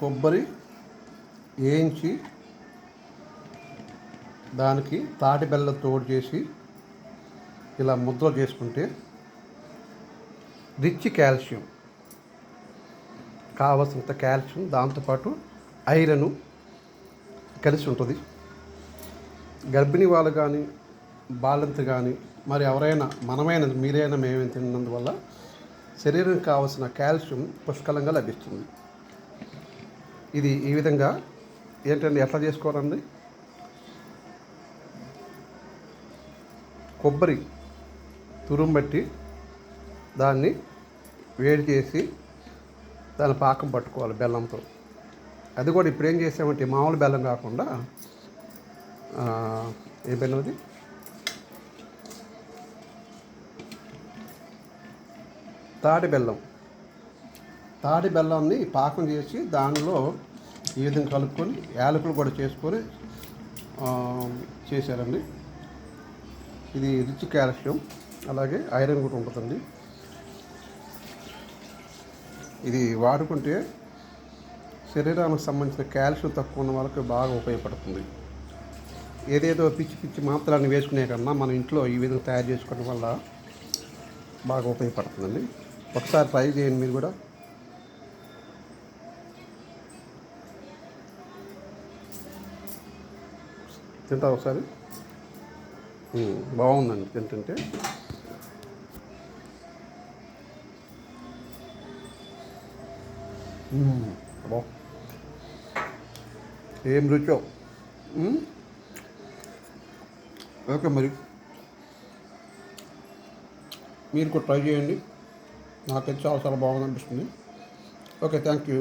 కొబ్బరి వేయించి దానికి తాటి బెల్లం తోడు చేసి ఇలా ముద్ర చేసుకుంటే రిచ్ కాల్షియం. కావలసినంత కాల్షియం దాంతోపాటు ఐరన్ కలిసి ఉంటుంది. గర్భిణీ వాళ్ళు కానీ బాలింత కానీ మరి ఎవరైనా మనమైన మీరైనా మేమే తిన్నందువల్ల శరీరం కావాల్సిన కాల్షియం పుష్కలంగా లభిస్తుంది. ఇది ఈ విధంగా ఏంటండి ఎట్లా చేసుకోవాలండి? కొబ్బరి తురుంబట్టి దాన్ని వేడి చేసి దాని పాకం పట్టుకోవాలి బెల్లంతో. అది కూడా ఇప్పుడు ఏం చేసామంటే మామూలు బెల్లం కాకుండా ఏ బెల్లం అది? తాటి బెల్లం. తాడి బెల్లాన్ని పాకం చేసి దానిలో ఈ విధంగా కలుపుకొని యాలకులు కూడా చేసుకొని చేశారండి. ఇది రిచ్ కాల్షియం అలాగే ఐరన్ కూడా ఉంటుందండి. ఇది వాడుకుంటే శరీరానికి సంబంధించిన కాల్షియం తక్కువ ఉన్న వాళ్ళకి బాగా ఉపయోగపడుతుంది. ఏదేదో పిచ్చి పిచ్చి మాత్రాన్ని వేసుకునే కన్నా మన ఇంట్లో ఈ విధంగా తయారు చేసుకోవడం వల్ల బాగా ఉపయోగపడుతుందండి. ఒకసారి ట్రై చేయండి మీరు కూడా. తింటా ఒకసారి. బాగుందండి తింటుంటే. బా ఏం రుచో. ఓకే మరి. మీరు కూడా ట్రై చేయండి. నాకైతే చాలా చాలా బాగుంది అనిపిస్తుంది ఓకే థ్యాంక్ యూ.